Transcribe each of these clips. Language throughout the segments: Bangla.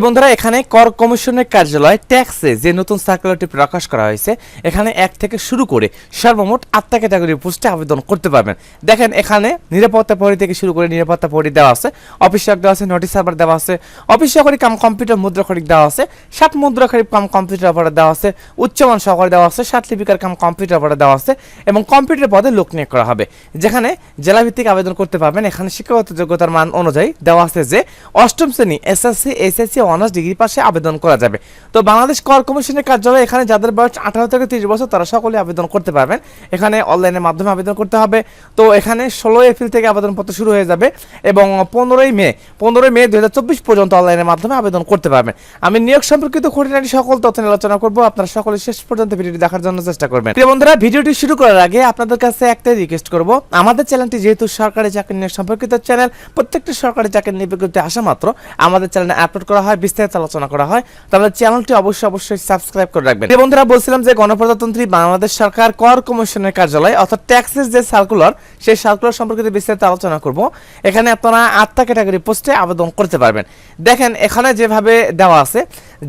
বন্ধুরা, এখানে কর কমিশনের কার্যালয় ট্যাক্সে যে নতুন সার্কুলারটি প্রকাশ করা হয়েছে, এখানে এক থেকে শুরু করে সর্বমোট আটটা ক্যাটাগরির পোস্টে আবেদন করতে পারবেন। দেখেন, এখানে নিরাপত্তা পরি থেকে শুরু করে নিরাপত্তা পরি দেওয়া আছে অফিস দেওয়া আছে নোটিশ সার্ভার দেওয়া আছে অফিস চাকরি কাম কম্পিউটার মুদ্রা খরিক দেওয়া আছে ষাট মুদ্রা খরিক কাম কম্পিউটার অপারেটর দেওয়া আছে, উচ্চমান সহকারে দেওয়া আছে ষাট লিপিকার কাম কম্পিউটার অপারেটর দেওয়া আছে এবং কম্পিউটার পদে লোক নিয়োগ করা হবে। যেখানে জেলাভিত্তিক আবেদন করতে পারবেন, এখানে শিক্ষাগত যোগ্যতার মান অনুযায়ী দেওয়া আছে যে অষ্টম শ্রেণি এসএসসি এসএসসি অনার্স ডিগ্রি পাশে আবেদন করা যাবে। তো বাংলাদেশ কর কমিশনের কার্যালয় এখানে যাদের বয়স আঠারো থেকে তিরিশ বছর, তারা সকলে আবেদন করতে পারবেন। এখানে অনলাইনের মাধ্যমে আবেদন করতে হবে। তো এখানে ষোলোই এপ্রিল থেকে আবেদনপত্র শুরু হয়ে যাবে এবং পনেরোই মে পনেরোই মে দু পর্যন্ত অনলাইনের মাধ্যমে আবেদন করতে পারবেন। আমি নিয়োগ সম্পর্কিত খুঁটিনাটি সকল তথ্য নিয়ে আলোচনা করব। আপনারা সকলে শেষ পর্যন্ত ভিডিওটি দেখার জন্য চেষ্টা করবেন। প্রিয় বন্ধুরা, ভিডিওটি শুরু করার আগে আপনাদের কাছে একটাই রিকোয়েস্ট করব। আমাদের চ্যানেলটি যেহেতু সরকারি চাকরি নিয়োগ সম্পর্কিত চ্যানেল, প্রত্যেকটা সরকারি চাকরি নিয়োগ বিজ্ঞপ্তি আসা মাত্র। আমাদের চ্যানেলে আপলোড করা হয় বিস্তারিত আলোচনা করা হয়, তাহলে চ্যানেলটি অবশ্যই অবশ্যই সাবস্ক্রাইব করে রাখবেন। বন্ধুরা, বলছিলাম যে গণপ্রজাতন্ত্রী বাংলাদেশ সরকার কর কমিশনের কার্যালয় অর্থাৎ ট্যাক্সের যে সার্কুলার সেই সার্কুলার সম্পর্কিত বিস্তারিত আলোচনা করব। এখানে আপনারা আটটা ক্যাটাগরি পোস্টে আবেদন করতে পারবেন। দেখেন, এখানে যেভাবে দেওয়া আছে,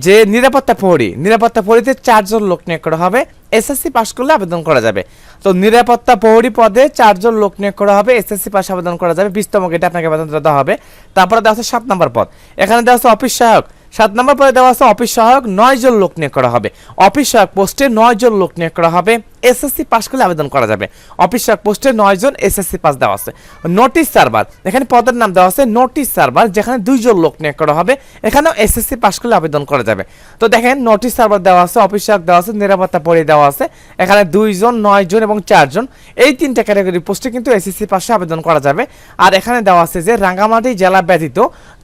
যে নিরাপত্তা প্রহরী নিরাপত্তা প্রহরীতে চারজন লোক নিয়োগ করা হবে। এসএসসি পাস করলে আবেদন করা যাবে। তো নিরাপত্তা প্রহরী পদে চারজন লোক নিয়োগ করা হবে, এসএসসি পাস আবেদন করা যাবে, বিশতম গেটে আপনাকে আবেদন দেওয়া হবে। তারপরে দেওয়া আছে সাত নম্বর পদ। এখানে দেওয়া আছে অফিস সহায়ক। সাত নম্বর পদে দেওয়া আছে অফিস সহায়ক নয় জন লোক নিয়োগ করা হবে। অফিস সহায়ক পোস্টে নয় জন লোক নিয়োগ করা হবে। এসএসসি পাস করলে আবেদন করা যাবে। অফিস সহায়ক পোস্টে নয় জন এসএসসি পাস দেওয়া আছে। নোটিশ সার্ভার, এখানে পদের নাম দেওয়া আছে নোটিশ সার্ভার, যেখানে দুইজন লোক নিয়োগ করা হবে। এখানেও এসএসসি পাস করলে আবেদন করা যাবে। তো দেখেন, নোটিশ সার্ভার দেওয়া আছে, অফিস সহায়ক দেওয়া আছে, নিরাপত্তা পরি দেওয়া আছে। এখানে দুইজন নয় জন এবং চারজন এই তিনটা ক্যাটাগরি পোস্টে কিন্তু এসএসসি পাশে আবেদন করা যাবে। আর এখানে দেওয়া আছে যে, রাঙ্গামাটি জেলা ব্যতীত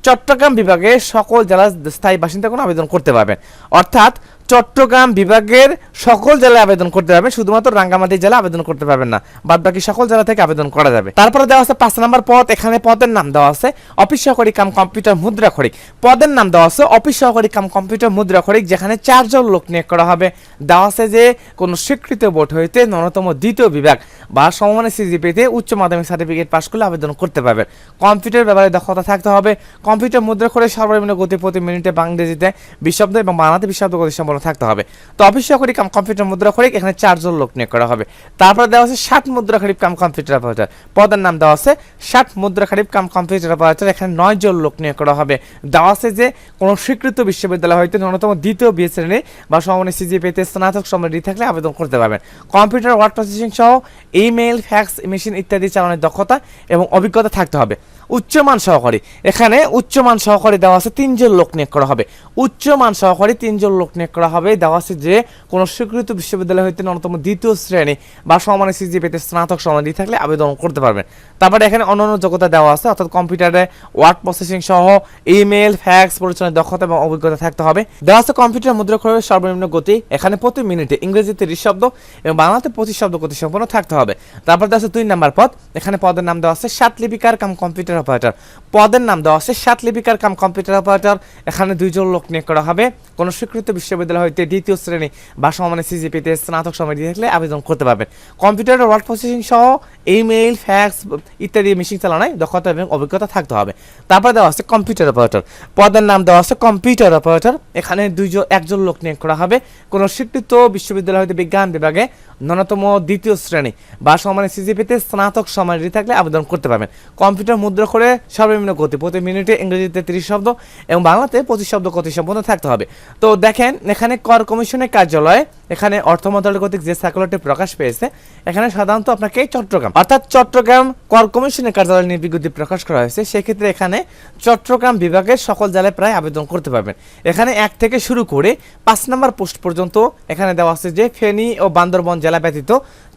চট্টগ্রাম বিভাগে সকল জেলার স্থায়ী বাসিন্দা কোনো আবেদন করতে পারবেন অর্থাৎ চট্টগ্রাম বিভাগের সকল জেলায় আবেদন করতে পারবেন, শুধুমাত্র রাঙ্গামাটি জেলা আবেদন করতে পারবেন না। বাদ বাকি সকল জেলা থেকে আবেদন করা যাবে। তারপরে দেওয়া আছে পাঁচ নম্বর পদ, এখানে পদের নাম দেওয়া আছে অফিস সহকারী কাম কম্পিউটার মুদ্রা খরিক পদের নাম দেওয়া আছে অফিস সহকারী কাম কম্পিউটার মুদ্রা খরিক যেখানে চারজন লোক নিয়োগ করা হবে। দেওয়া আছে যে কোনো স্বীকৃত বোর্ড হইতে ন্যূনতম দ্বিতীয় বিভাগ বা সমমানের সিজিপিতে উচ্চ মাধ্যমিক সার্টিফিকেট পাস করলে আবেদন করতে পারবেন। কম্পিউটার ব্যাপারে দক্ষতা থাকতে হবে। কম্পিউটার মুদ্রা করে সর্বনিম্ন গতি প্রতি মিনিটে বাংলাদেশিতে বিশব্দ এবং বাংলাতে বিশব্দ গতি সম্পন্ন থাকতে হবে। তো অফিস সহকারী কাম কম্পিউটার মুদ্রা খরিক এখানে চারজন লোক নিয়োগ করা হবে। তারপর দেওয়া আছে ষাট মুদ্রা খারিফ কাম কম্পিউটার অপারেটর পদের নাম দেওয়া আছে ষাট মুদ্রা খারিফ কাম কম্পিউটার অপারেটর এখানে নয় জন লোক নিয়োগ করা হবে। দেওয়া আছে যে কোনো স্বীকৃত বিশ্ববিদ্যালয় হইতে ন্যূনতম দ্বিতীয় বিএ শ্রেণি বা সমানে সিজিপিতে স্নাতক সমৃদ্ধি থাকলে আবেদন করতে পারবেন। কম্পিউটার ওয়ার্ড প্রসেসিং সহ ইমেল ফ্যাক্স মেশিন ইত্যাদি চালানোর দক্ষতা এবং অভিজ্ঞতা থাকতে হবে। উচ্চমান সহকারী। এখানে উচ্চমান সহকারী দেওয়া আছে তিনজন লোক নিয়োগ করা হবে। উচ্চমান সহকারী তিনজন লোক নিয়োগ করা হবে। দেওয়া আছে যে, কোনো স্বীকৃত বিশ্ববিদ্যালয় হইতে ন্যূনতম দ্বিতীয় শ্রেণি বা সমানে সিজিপিতে স্নাতক সমাধি থাকলে আবেদন করতে পারবেন। তারপরে এখানে অন্যান্য যোগ্যতা দেওয়া আছে, অর্থাৎ কম্পিউটারে, ওয়ার্ড প্রসেসিং সহ ইমেল, ফ্যাক্স পরিচালনার দক্ষতা এবং অভিজ্ঞতা থাকতে হবে। দেওয়া আছে কম্পিউটার মুদ্রা খরচের সর্বনিম্ন গতি, এখানে প্রতি মিনিটে ইংরেজিতে তিরিশ শব্দ এবং বাংলাতে পঁচিশ শব্দ গতি সম্পন্ন থাকতে হবে। তারপর দেওয়া আছে দুই নাম্বার পদ, এখানে পদের নাম দেওয়া আছে সাত লিপিকার কাম কম্পিউটার অপারেটর। পদের নাম দেওয়া আছে সাত লিপিকার কাম কম্পিউটার অপারেটর, এখানে দুইজন লোক নিয়োগ করা হবে। কোনো স্বীকৃত বিশ্ববিদ্যালয় হইতে দ্বিতীয় শ্রেণি বা সমানে সিজিপিতে স্নাতক সময় থাকলে আবেদন করতে পারবেন। কম্পিউটার, ওয়ার্ড প্রসেসিং সহ ইমেইল, ফ্যাক্স ইত্যাদি মেশিন চালানোয় দক্ষতা এবং অভিজ্ঞতা থাকতে হবে। তারপর দেওয়া আছে কম্পিউটার অপারেটর। পদের নাম দেওয়া আছে কম্পিউটার অপারেটর। এখানে দুইজন, একজন লোক নিয়োগ করা হবে। কোনো স্বীকৃত বিশ্ববিদ্যালয় হইতে বিজ্ঞান বিভাগে ন্যূনতম দ্বিতীয় শ্রেণি বা সমানে সিজিপিতে স্নাতক সময় থাকলে আবেদন করতে পারবেন। কম্পিউটার মুদ্রা করে সর্বনিম্ন গতি প্রতি মিনিটে ইংরেজিতে তিরিশ শব্দ এবং বাংলাতে পঁচিশ শব্দ গতি সম্পন্ন থাকতে হবে। তো দেখেন, এখানে কর কমিশনের কার্যালয়, এখানে অর্থ মন্ত্রণালয় কর্তৃক যে সার্কুলারটি প্রকাশ পেয়েছে, এখানে সাধারণত আপনাকে চট্টগ্রাম, অর্থাৎ চট্টগ্রাম কর কমিশনের কার্যালয় নিয়ে বিজ্ঞপ্তি প্রকাশ করা হয়েছে। সেক্ষেত্রে এখানে চট্টগ্রাম বিভাগের সকল জেলায় প্রায় আবেদন করতে পারবেন। এখানে এক থেকে শুরু করে পাঁচ নম্বর পোস্ট পর্যন্ত এখানে দেওয়া আছে যে, ফেনী ও বান্দরবন জেলা ব্যতীত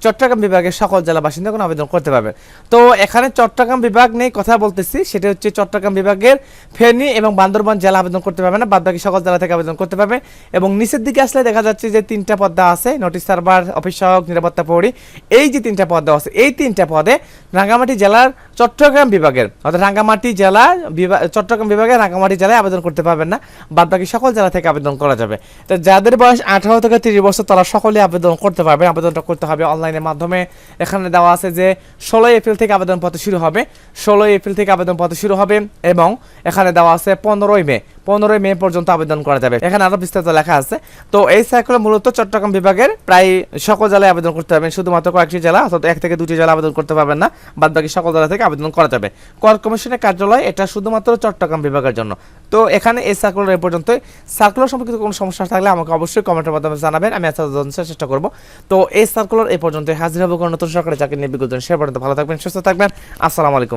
চট্টগ্রাম বিভাগের সকল জেলা বাসিন্দা কোনো আবেদন করতে পারবেন। তো এখানে চট্টগ্রাম বিভাগ নিয়ে কথা বলতেছি, সেটা হচ্ছে চট্টগ্রাম বিভাগের ফেনী এবং বান্দরবান জেলা আবেদন করতে পারবে না বাদ বাকি সকল জেলা থেকে আবেদন করতে পারবে এবং নিচের দিকে আসলে দেখা যাচ্ছে যে তিনটা পদ্মা আছে নোটিশ সার্ভার অফিস সহায়ক নিরাপত্তা প্রহরী এই যে তিনটা পদ দেওয়া আছে, এই তিনটা পদে রাঙ্গামাটি জেলার চট্টগ্রাম বিভাগের, অর্থাৎ রাঙ্গামাটি জেলা চট্টগ্রাম বিভাগের রাঙ্গামাটি জেলায় আবেদন করতে পারবেন না। বাদ বাকি সকল জেলা থেকে আবেদন করা যাবে। তো যাদের বয়স আঠারো থেকে তিরিশ বছর, তারা সকলে আবেদন করতে পারবে। আবেদনটা করতে হবে অনলাইনের মাধ্যমে। এখানে দেওয়া আছে যে ষোলোই এপ্রিল থেকে আবেদনপত্র শুরু হবে। ষোলোই এপ্রিল থেকে আবেদন পত্র শুরু হবে এবং এখানে দেওয়া আছে পনেরোই মে। পনেরোই মে পর্যন্ত আবেদন করা যাবে। এখানে আরও বিস্তারিত লেখা আছে। তো এই সার্কুলার মূলত চট্টগ্রাম বিভাগের প্রায় সকল জেলায় আবেদন করতে পারবেন। শুধুমাত্র কয়েকটি জেলা, অর্থাৎ এক থেকে দুটি জেলা আবেদন করতে পারবেন না বাদ বাকি সকল জেলা থেকে আবেদন করা যাবে। কর কমিশনের কার্যালয় এটা শুধুমাত্র চট্টগ্রাম বিভাগের জন্য। তো এখানে এই সার্কুলার এ পর্যন্ত সার্কুলার সম্পর্কিত কোনো সমস্যা থাকলে আমাকে অবশ্যই কমেন্টের মাধ্যমে জানাবেন। আমি জানার চেষ্টা করব। তো এই সার্কুলার এই পর্যন্ত হাজির হব কোনো নতুন সরকারি চাকরি নিয়ে বিজ্ঞপ্তি। সে পর্যন্ত ভালো থাকবেন, সুস্থ থাকবেন। আসসালামু আলাইকুম।